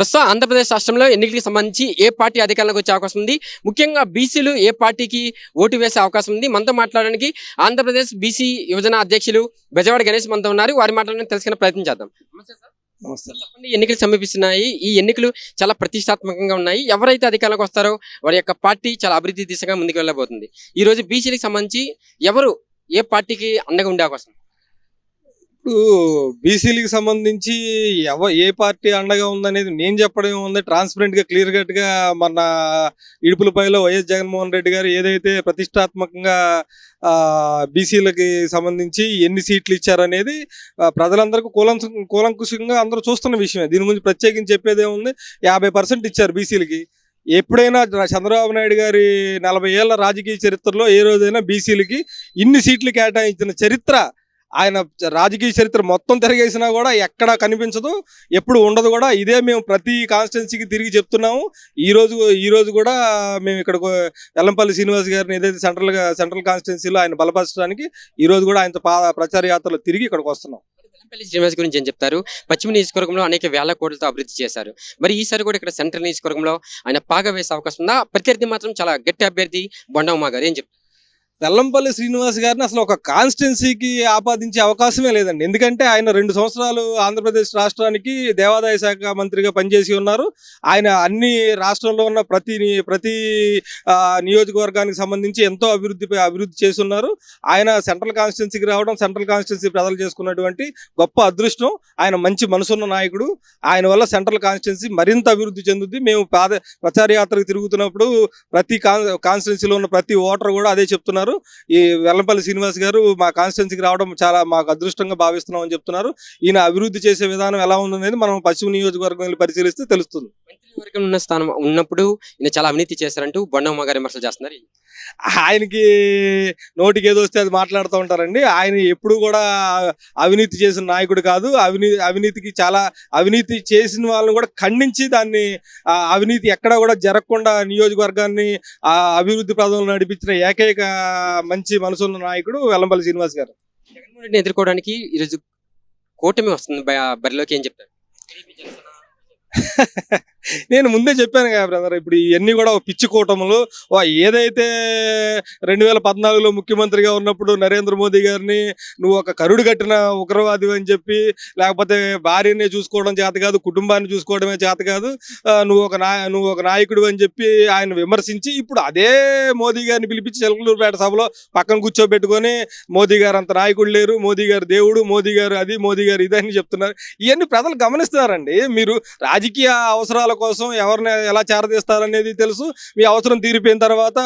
ప్రస్తుతం ఆంధ్రప్రదేశ్ రాష్ట్రంలో ఎన్నికలకు సంబంధించి ఏ పార్టీ అధికారంలోకి వచ్చే అవకాశం ఉంది? ముఖ్యంగా బీసీలు ఏ పార్టీకి ఓటు వేసే అవకాశం ఉంది? మనతో మాట్లాడడానికి ఆంధ్రప్రదేశ్ బీసీ యువజన అధ్యక్షులు బెజవాడ గణేష్ మనతో ఉన్నారు. వారి మాట్లాడడానికి తెలుసుకునే ప్రయత్నం చేద్దాం. నమస్తే చెప్పండి ఎన్నికలు సమీపిస్తున్నాయి. ఈ ఎన్నికలు చాలా ప్రతిష్టాత్మకంగా ఉన్నాయి. ఎవరైతే అధికారంలోకి వస్తారో వారి యొక్క పార్టీ చాలా అభివృద్ధి దిశగా ముందుకు వెళ్ళబోతుంది. ఈ రోజు బీసీలకు సంబంధించి ఎవరు ఏ పార్టీకి అండగా ఉండే అవకాశం? ఇప్పుడు బీసీలకు సంబంధించి ఎవ ఏ పార్టీ అండగా ఉందనేది నేను చెప్పడం ఉంది. ట్రాన్స్పరెంట్గా క్లియర్ కట్గా మన ఇడుపులపైలో వైఎస్ జగన్మోహన్ రెడ్డి గారు ఏదైతే ప్రతిష్టాత్మకంగా బీసీలకి సంబంధించి ఎన్ని సీట్లు ఇచ్చారనేది ప్రజలందరికీ కూలం కూలంకుషంగా అందరూ చూస్తున్న విషయమే. దీని గురించి ప్రత్యేకించి చెప్పేదే ఉంది. యాభై పర్సెంట్ ఇచ్చారు బీసీలకి. ఎప్పుడైనా చంద్రబాబు నాయుడు గారి నలభై ఏళ్ళ రాజకీయ చరిత్రలో ఏ రోజైనా బీసీలకి ఇన్ని సీట్లు కేటాయించిన చరిత్ర ఆయన రాజకీయ చరిత్ర మొత్తం తిరగేసినా కూడా ఎక్కడ కనిపించదు ఎప్పుడు ఉండదు కూడా. ఇదే మేము ప్రతి కాన్స్టిట్యున్సీకి తిరిగి చెప్తున్నాము. ఈ రోజు ఈ రోజు కూడా మేము ఇక్కడ ఎల్లంపల్లి శ్రీనివాస్ గారిని ఏదైతే సెంట్రల్ సెంట్రల్ కాన్స్టిట్యున్సీలో ఆయన బలపరచడానికి ఈ రోజు కూడా ఆయనతో పా- ప్రచార యాత్రలో తిరిగి ఇక్కడికి వస్తున్నాం. వెల్లంపల్లి శ్రీనివాస్ గురించి ఏం చెప్తారు? పశ్చిమ నియోజకవర్గంలో అనేక వేల కోట్లతో అభివృద్ధి చేశారు. మరి ఈసారి కూడా ఇక్కడ సెంట్రల్ నియోజకవర్గంలో ఆయన పాగా వేసే అవకాశం ఉందా? ప్రత్యర్థి మాత్రం చాలా గట్టి అభ్యర్థి బొండమ్మ గారు. ఏం చెప్తారు? వెల్లంపల్లి శ్రీనివాస్ గారిని అసలు ఒక కాన్స్టిట్యున్సీకి ఆపాదించే అవకాశమే లేదండి. ఎందుకంటే ఆయన రెండు సంవత్సరాలు ఆంధ్రప్రదేశ్ రాష్ట్రానికి దేవాదాయ శాఖ మంత్రిగా పనిచేసి ఉన్నారు. ఆయన అన్ని రాష్ట్రంలో ఉన్న ప్రతి ప్రతి నియోజకవర్గానికి సంబంధించి ఎంతో అభివృద్ధి అభివృద్ధి చేసి ఉన్నారు ఆయన సెంట్రల్ కాన్స్టిట్యున్సీకి రావడం సెంట్రల్ కాన్స్టిట్యున్సీ ప్రజలు చేసుకున్నటువంటి గొప్ప అదృష్టం. ఆయన మంచి మనసున్న నాయకుడు. ఆయన వల్ల సెంట్రల్ కాన్స్టిట్యున్సీ మరింత అభివృద్ధి చెందుద్ది. మేము పాద ప్రచార యాత్రకు తిరుగుతున్నప్పుడు ప్రతి కాన్ కాన్స్టిట్యున్సీలో ఉన్న ప్రతి ఓటర్ కూడా అదే చెప్తున్నారు. ఈ వెల్లంపల్లి శ్రీనివాస్ గారు మా కాన్స్టిట్యున్సీకి రావడం చాలా మాకు అదృష్టంగా భావిస్తున్నాం అని చెప్తున్నారు. ఈయన అభివృద్ధి చేసే విధానం ఎలా ఉందనేది మనం పశ్చిమ నియోజకవర్గం పరిశీలిస్తే తెలుస్తుంది. మంత్రివర్గం ఉన్న స్థానం ఉన్నప్పుడు ఈయన చాలా అవినీతి చేశారంటూ బొండమ్మ గారు విమర్శలు చేస్తున్నారు. ఆయనకి నోటికి ఏదో వస్తే అది మాట్లాడుతూ ఉంటారండి. ఆయన ఎప్పుడు కూడా అవినీతి చేసిన నాయకుడు కాదు. అవినీతి అవినీతికి చాలా అవినీతి చేసిన వాళ్ళని కూడా ఖండించి దాన్ని అవినీతి ఎక్కడా కూడా జరగకుండా నియోజకవర్గాన్ని ఆ అభివృద్ధి పదంలో నడిపించిన ఏకైక మంచి మనసున్న నాయకుడు వెల్లంపల్లి శ్రీనివాస్ గారు. జగన్మోహన్ రెడ్డిని ఎదుర్కోవడానికి ఈరోజు కూటమి వస్తుంది. బరిలోకి ఏం చెప్తారు? నేను ముందే చెప్పాను కదా బ్రదర్ ఇప్పుడు ఇవన్నీ కూడా ఒక పిచ్చి కూటములు. ఏదైతే రెండు వేల పద్నాలుగులో ముఖ్యమంత్రిగా ఉన్నప్పుడు నరేంద్ర మోదీ గారిని నువ్వు ఒక కరుడు కట్టిన ఉగ్రవాది అని చెప్పి లేకపోతే భార్యని చూసుకోవడం చేత కాదు కుటుంబాన్ని చూసుకోవడమే చేత కాదు నువ్వు ఒక నాయ నువ్వు ఒక నాయకుడు అని చెప్పి ఆయన విమర్శించి ఇప్పుడు అదే మోదీ గారిని పిలిపించి చిలకలూరుపేట సభలో పక్కన కూర్చోబెట్టుకొని మోదీ గారు అంత నాయకుడు లేరు మోదీ గారు దేవుడు మోదీ గారు అది మోదీ గారు ఇది అని చెప్తున్నారు. ఇవన్నీ ప్రజలు గమనిస్తున్నారండి. మీరు రాజకీయ అవసరాలు కోసం ఎవరిని ఎలా చేరదీస్తారనేది తెలుసు. మీ అవసరం తీరిపోయిన తర్వాత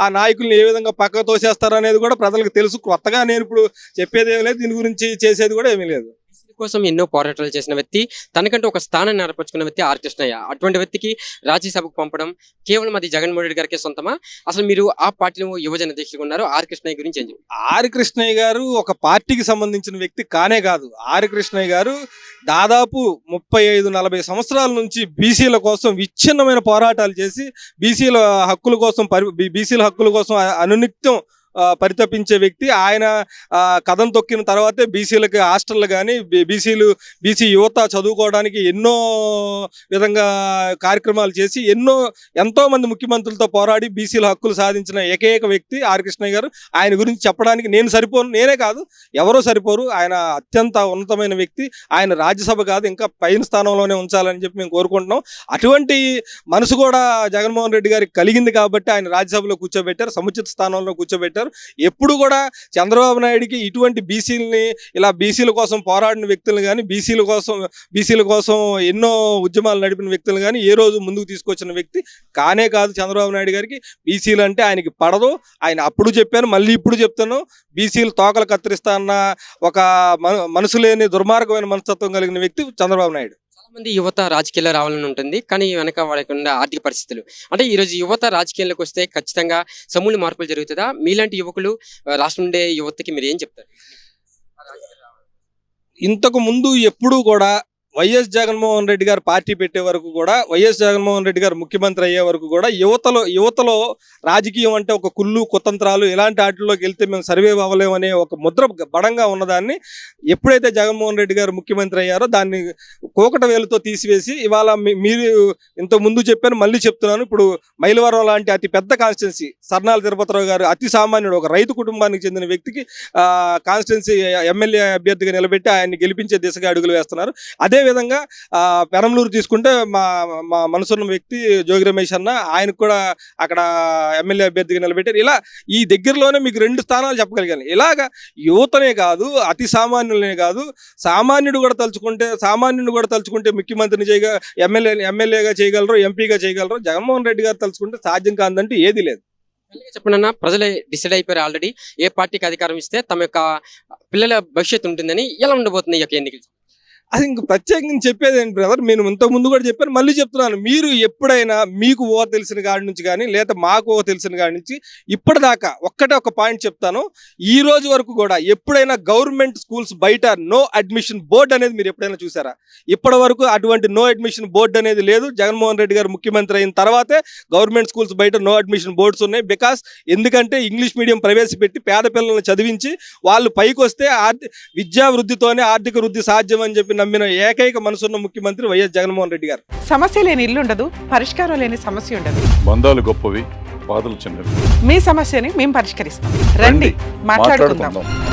ఆ నాయకుల్ని ఏ విధంగా పక్క తోసేస్తారనేది కూడా ప్రజలకు తెలుసు. కొత్తగా నేను ఇప్పుడు చెప్పేది ఏమీ లేదు. దీని గురించి చేసేది కూడా ఏమీ లేదు. కోసం ఎన్నో పోరాటాలు చేసిన వ్యక్తి తనకంటూ ఒక స్థానాన్ని ఏర్పరచుకున్న వ్యక్తి ఆర్ కృష్ణయ్య. అటువంటి వ్యక్తికి రాజ్యసభకు పంపడం కేవలం అది జగన్మోహన్ రెడ్డి గారికి సొంతమా? అసలు మీరు ఆ పార్టీలో యువజన అధ్యక్షులుగా ఉన్నారు. ఆర్ కృష్ణయ్య గురించి ఏం ఆర్ కృష్ణయ్య గారు ఒక పార్టీకి సంబంధించిన వ్యక్తి కానే కాదు. ఆర్ కృష్ణయ్య గారు దాదాపు ముప్పై ఐదు నలభై సంవత్సరాల నుంచి బీసీల కోసం విచ్ఛిన్నమైన పోరాటాలు చేసి బీసీల హక్కుల కోసం పరి బీసీల హక్కుల కోసం అనునిత్యం పరితపించే వ్యక్తి. ఆయన కథం తొక్కిన తర్వాతే బీసీలకి హాస్టళ్ళు కానీ బీసీలు బీసీ యువత చదువుకోవడానికి ఎన్నో విధంగా కార్యక్రమాలు చేసి ఎన్నో ఎంతో మంది ముఖ్యమంత్రులతో పోరాడి బీసీల హక్కులు సాధించిన ఏకైక వ్యక్తి ఆర్ కృష్ణయ్య గారు. ఆయన గురించి చెప్పడానికి నేను సరిపోను నేనే కాదు ఎవరో సరిపోరు. ఆయన అత్యంత ఉన్నతమైన వ్యక్తి. ఆయన రాజ్యసభ కాదు ఇంకా పైన స్థానంలోనే ఉంచాలని చెప్పి మేము కోరుకుంటున్నాం. అటువంటి మనసు కూడా జగన్మోహన్ రెడ్డి గారికి కలిగింది కాబట్టి ఆయన రాజ్యసభలో కూర్చోబెట్టారు సముచిత స్థానంలో కూర్చోబెట్టారు. ఎప్పుడు కూడా చంద్రబాబు నాయుడికి ఇటువంటి బీసీలని ఇలా బీసీల కోసం పోరాడిన వ్యక్తులు కానీ బీసీల కోసం బీసీల కోసం ఎన్నో ఉద్యమాలు నడిపిన వ్యక్తులు కానీ ఏ రోజు ముందుకు తీసుకొచ్చిన వ్యక్తి కానే కాదు చంద్రబాబు నాయుడు గారికి. బీసీలు అంటే ఆయనకి పడదు. ఆయన అప్పుడు చెప్పాను మళ్ళీ ఇప్పుడు చెప్తాను. బీసీలు తోకలు కత్తిరిస్తా అన్న ఒక మనసు లేని దుర్మార్గమైన మనస్తత్వం కలిగిన వ్యక్తి చంద్రబాబు నాయుడు. మంది యువత రాజకీయాల్లో రావాలని ఉంటుంది. కానీ వెనక వాళ్ళకి ఉన్న ఆర్థిక పరిస్థితులు. అంటే ఈ రోజు యువత రాజకీయాల్లోకి వస్తే ఖచ్చితంగా సమూల మార్పులు జరుగుతుందా? మీలాంటి యువకులు రాష్ట్రం ఉండే యువతకి మీరు ఏం చెప్తారు? ఇంతకు ముందు ఎప్పుడూ కూడా వైఎస్ జగన్మోహన్ రెడ్డి గారు పార్టీ పెట్టే వరకు కూడా వైఎస్ జగన్మోహన్ రెడ్డి గారు ముఖ్యమంత్రి అయ్యే వరకు కూడా యువతలో యువతలో రాజకీయం అంటే ఒక కుళ్ళు కుతంత్రాలు ఇలాంటి వాటిలోకి వెళ్తే మేము సర్వే అవ్వలేమనే ఒక ముద్ర బడంగా ఉన్నదాన్ని ఎప్పుడైతే జగన్మోహన్ రెడ్డి గారు ముఖ్యమంత్రి అయ్యారో దాన్ని కోకట వేలుతో తీసివేసి ఇవాళ మీరు ఇంత ముందు చెప్పాను మళ్ళీ చెప్తున్నాను. ఇప్పుడు మైలవరం లాంటి అతి పెద్ద కాన్స్టిట్యున్సీ సర్నాల తిరుపతిరావు గారు అతి సామాన్యుడు ఒక రైతు కుటుంబానికి చెందిన వ్యక్తికి కాన్స్టిట్యున్సీ ఎమ్మెల్యే అభ్యర్థిగా నిలబెట్టి ఆయన్ని గెలిపించే దిశగా అడుగులు వేస్తున్నారు. అదే అదేవిధంగా ఆ, పెరంలూరు తీసుకుంటే మా మా మనసున్న వ్యక్తి జోగి రమేష్ అన్న ఆయనకు కూడా అక్కడ ఎమ్మెల్యే అభ్యర్థిగా నిలబెట్టారు. ఇలా ఈ దగ్గరలోనే మీకు రెండు స్థానాలు చెప్పగలిగాను. ఇలాగా యువతనే కాదు అతి సామాన్యులనే కాదు సామాన్యుడు కూడా తలుచుకుంటే సామాన్యుడు కూడా తలుచుకుంటే ముఖ్యమంత్రిని చేయగా ఎమ్మెల్యే ఎమ్మెల్యేగా చేయగలరు ఎంపీగా చేయగలరు జగన్మోహన్ రెడ్డి గారు తలుచుకుంటే సాధ్యం కాదంటే ఏది లేదు. చెప్పండి అన్న ప్రజలే డిసైడ్ అయిపోయారు ఆల్రెడీ. ఏ పార్టీకి అధికారం ఇస్తే తమ యొక్క పిల్లల భవిష్యత్తు ఉంటుందని ఎలా ఉండబోతుంది ఈ యొక్క ఎన్నికలు? అది ఇంక ప్రత్యేకంగా చెప్పేది ఏంటి బ్రదర్ నేను ఇంతకు ముందు కూడా చెప్పాను మళ్ళీ చెప్తున్నాను. మీరు ఎప్పుడైనా మీకు ఓ తెలిసిన కాడి నుంచి కానీ లేదా మాకు ఓ తెలిసిన కాడి నుంచి ఇప్పటిదాకా ఒక్కటే ఒక పాయింట్ చెప్తాను. ఈ రోజు వరకు కూడా ఎప్పుడైనా గవర్నమెంట్ స్కూల్స్ బయట నో అడ్మిషన్ బోర్డు అనేది మీరు ఎప్పుడైనా చూసారా? ఇప్పటి వరకు అటువంటి నో అడ్మిషన్ బోర్డు అనేది లేదు. జగన్మోహన్ రెడ్డి గారు ముఖ్యమంత్రి అయిన తర్వాతే గవర్నమెంట్ స్కూల్స్ బయట నో అడ్మిషన్ బోర్డ్స్ ఉన్నాయి. బికాస్ ఎందుకంటే ఇంగ్లీష్ మీడియం ప్రవేశపెట్టి పేద పిల్లల్ని చదివించి వాళ్ళు పైకి వస్తే ఆర్థిక విద్యా వృద్ధితోనే ఆర్థిక వృద్ధి సాధ్యం అని చెప్పిన నమ్మిన ఏకైక మనసున్న ముఖ్యమంత్రి వైఎస్ జగన్మోహన్ రెడ్డి గారు. సమస్య లేని ఇల్లు ఉండదు పరిష్కారం లేని సమస్య ఉండదు. బంధాలు గొప్పవి బాధలు చిన్నవి. మీ సమస్యని మేము పరిష్కరిస్తాం. రండి మాట్లాడుకుందాం. మాట్లాడుకుందాం.